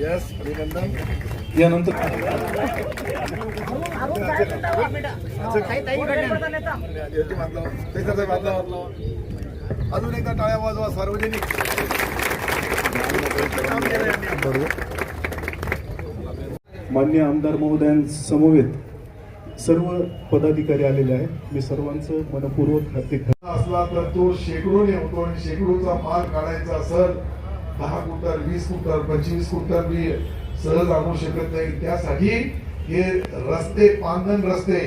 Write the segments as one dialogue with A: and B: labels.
A: Yes अभिनंदन
B: यानंतर
A: अजून एकदा टाळ्या वाजवा सार्वजनिक.
B: मान्य आमदार महोदयांसमवेत सर्व पदाधिकारी आलेले आहेत. मी सर्वांचं मनपूर्वक हार्दिक
A: असला तर तो शेकडोने होतो आणि शेकडोचा माल काढायचा असेल दहा कुंटल वीस कुंटल पंचवीस कुंटल मी सहज आणू शकत नाही. त्यासाठी हे रस्ते पांधन रस्ते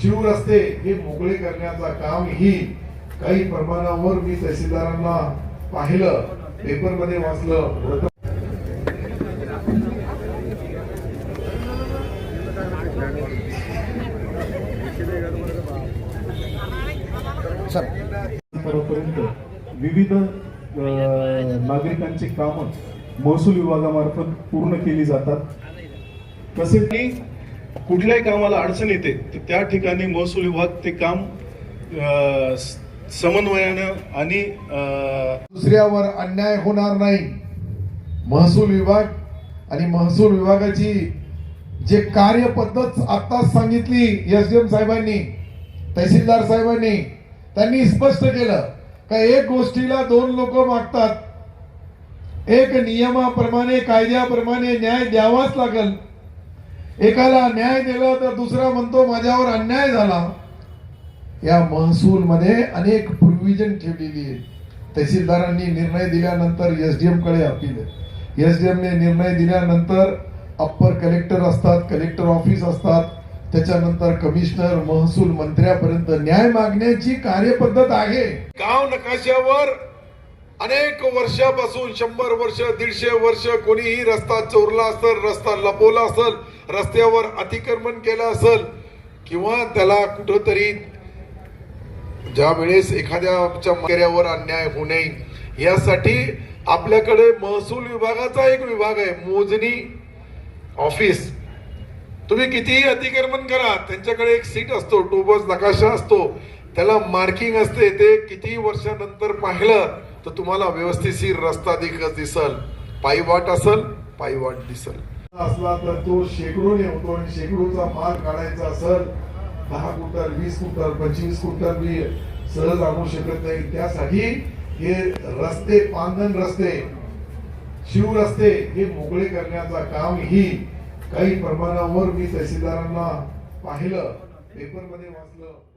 A: शिव रस्ते हे मोकळे करण्याचं काम ही काही प्रमाणावर मी तहसीलदारांना पाहिलं पेपरमध्ये वाचलं
B: विविध नागरिकांची कामं महसूल विभागामार्फत पूर्ण केली जातात. तसेच की कुठल्याही कामाला अडचण येते तर त्या ठिकाणी महसूल विभाग ते काम समन्वयानं आणि
A: दुसऱ्यावर अन्याय होणार नाही. महसूल विभाग आणि महसूल विभागाची जे कार्यपद्धत आत्ताच सांगितली एस डी एम साहेबांनी तहसीलदार साहेबांनी त्यांनी स्पष्ट केलं का एक गोष्टीला दोन लोक मागतात. एक नियमाप्रमाणे कायद्याप्रमाणे न्याय द्यावाच लागल. एकाला न्याय दिला तर दुसरा म्हणतो माझ्यावर अन्याय झाला. या महसूल मध्ये अनेक प्रोव्हिजन ठेवलेली आहे तहसीलदारांनी निर्णय दिल्यानंतर एसडीएमकडे अपील आहे. एसडीएम ने निर्णय दिल्यानंतर अप्पर कलेक्टर असतात कलेक्टर ऑफिस असतात त्याच्यानंतर कमिशनर महसूल मंत्र्यापर्यंत न्याय मागण्याची कार्यपद्धत आहे. गाव नकाशावर अनेक वर्षापासून शंभर वर्ष दीडशे वर्ष कोणीही रस्ता चोरला असेल रस्ता लपवला असेल रस्त्यावर अतिक्रमण केलं असेल किंवा त्याला कुठंतरी ज्या वेळेस एखाद्याच्या मागऱ्यावर अन्याय होऊ नये यासाठी आपल्याकडे महसूल विभागाचा एक विभाग आहे मोजणी ऑफिस. तुम्ही कितीही अतिक्रमण करा त्यांच्याकडे एक सीट असतो टोबस नकाशा असतो. त्याला मार्किंग असते ते कितीही वर्षानंतर पाहिलं तर तुम्हाला व्यवस्थितशीर रस्ता दिखत दिसल. पायवाट असल पायवाट दिसल. असला तर तो शेकडोने होतो आणि शेकडोचा माल काढायचा असेल दहा कुंटल वीस कुंटल पंचवीस कुंटल मी सहज आणू शकत नाही. त्यासाठी हे रस्ते पांधन रस्ते शिवरस्ते हे मोकळे करण्याचा काम ही काही प्रमाणावर मी तहसीलदारांना पाहिलं. पेपरमध्ये वाचलं.